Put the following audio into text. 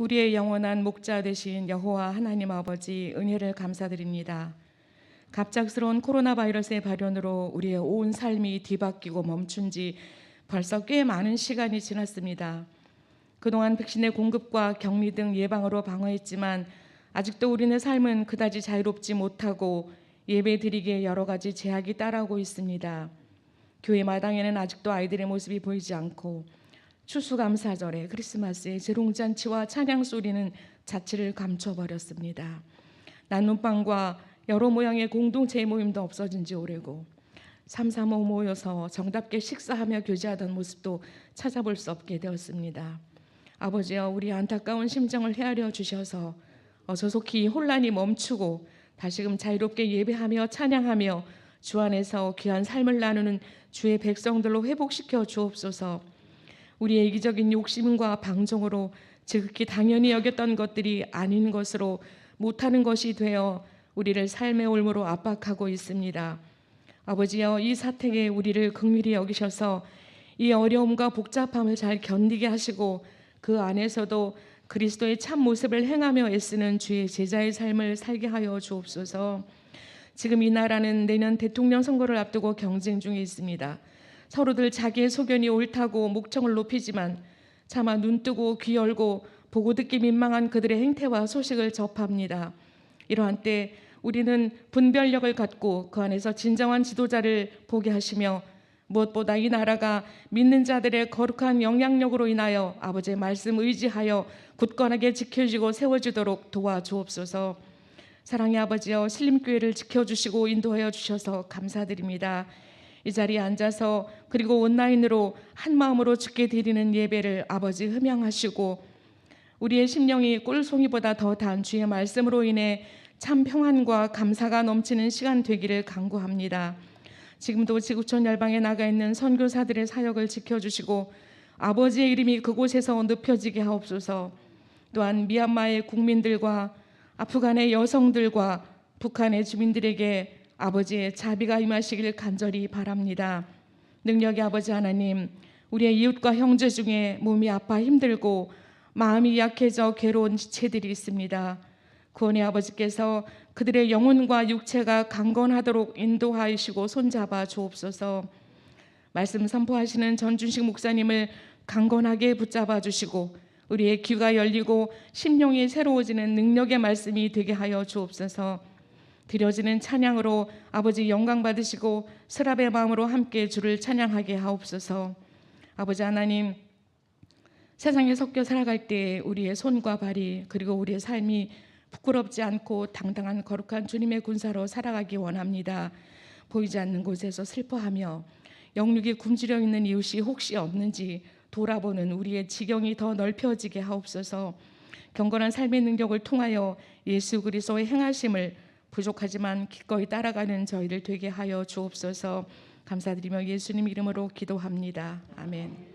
우리의 영원한 목자 되신 여호와 하나님 아버지 은혜를 감사드립니다. 갑작스러운 코로나 바이러스의 발현으로 우리의 온 삶이 뒤바뀌고 멈춘 지 벌써 꽤 많은 시간이 지났습니다. 그동안 백신의 공급과 격리 등 예방으로 방어했지만 아직도 우리네 삶은 그다지 자유롭지 못하고 예배 드리기에 여러 가지 제약이 따라오고 있습니다. 교회 마당에는 아직도 아이들의 모습이 보이지 않고 추수감사절에 크리스마스의 재롱잔치와 찬양 소리는 자취를 감춰버렸습니다. 나눔방과 여러 모양의 공동체 모임도 없어진 지 오래고 삼삼오 모여서 정답게 식사하며 교제하던 모습도 찾아볼 수 없게 되었습니다. 아버지여 우리 안타까운 심정을 헤아려 주셔서 어서 속히 혼란이 멈추고 다시금 자유롭게 예배하며 찬양하며 주 안에서 귀한 삶을 나누는 주의 백성들로 회복시켜 주옵소서. 우리의 이기적인 욕심과 방종으로 지극히 당연히 여겼던 것들이 아닌 것으로 못하는 것이 되어 우리를 삶의 올무로 압박하고 있습니다. 아버지여 이 사택에 우리를 긍휼히 여기셔서 이 어려움과 복잡함을 잘 견디게 하시고 그 안에서도 그리스도의 참 모습을 행하며 애쓰는 주의 제자의 삶을 살게 하여 주옵소서. 지금 이 나라는 내년 대통령 선거를 앞두고 경쟁 중에 있습니다. 서로들 자기의 소견이 옳다고 목청을 높이지만 차마 눈 뜨고 귀 열고 보고 듣기 민망한 그들의 행태와 소식을 접합니다. 이러한 때 우리는 분별력을 갖고 그 안에서 진정한 지도자를 보게 하시며 무엇보다 이 나라가 믿는 자들의 거룩한 영향력으로 인하여 아버지의 말씀 의지하여 굳건하게 지켜지고 세워지도록 도와주옵소서. 사랑의 아버지여 신림교회를 지켜주시고 인도하여 주셔서 감사드립니다. 이 자리에 앉아서 그리고 온라인으로 한 마음으로 주께 드리는 예배를 아버지 흠양하시고 우리의 심령이 꿀송이보다 더 단 주의 말씀으로 인해 참 평안과 감사가 넘치는 시간 되기를 간구합니다. 지금도 지구촌 열방에 나가 있는 선교사들의 사역을 지켜주시고 아버지의 이름이 그곳에서 높여지게 하옵소서. 또한 미얀마의 국민들과 아프간의 여성들과 북한의 주민들에게 아버지의 자비가 임하시길 간절히 바랍니다. 능력의 아버지 하나님, 우리의 이웃과 형제 중에 몸이 아파 힘들고 마음이 약해져 괴로운 지체들이 있습니다. 구원의 아버지께서 그들의 영혼과 육체가 강건하도록 인도하시고 손잡아 주옵소서. 말씀 선포하시는 전준식 목사님을 강건하게 붙잡아 주시고 우리의 귀가 열리고 심령이 새로워지는 능력의 말씀이 되게 하여 주옵소서. 드려지는 찬양으로 아버지 영광 받으시고 스랍의 마음으로 함께 주를 찬양하게 하옵소서. 아버지 하나님 세상에 섞여 살아갈 때 우리의 손과 발이 그리고 우리의 삶이 부끄럽지 않고 당당한 거룩한 주님의 군사로 살아가기 원합니다. 보이지 않는 곳에서 슬퍼하며 영육이 굶주려 있는 이웃이 혹시 없는지 돌아보는 우리의 지경이 더 넓혀지게 하옵소서. 경건한 삶의 능력을 통하여 예수 그리스도의 행하심을 부족하지만 기꺼이 따라가는 저희를 되게 하여 주옵소서. 감사드리며 예수님 이름으로 기도합니다. 아멘.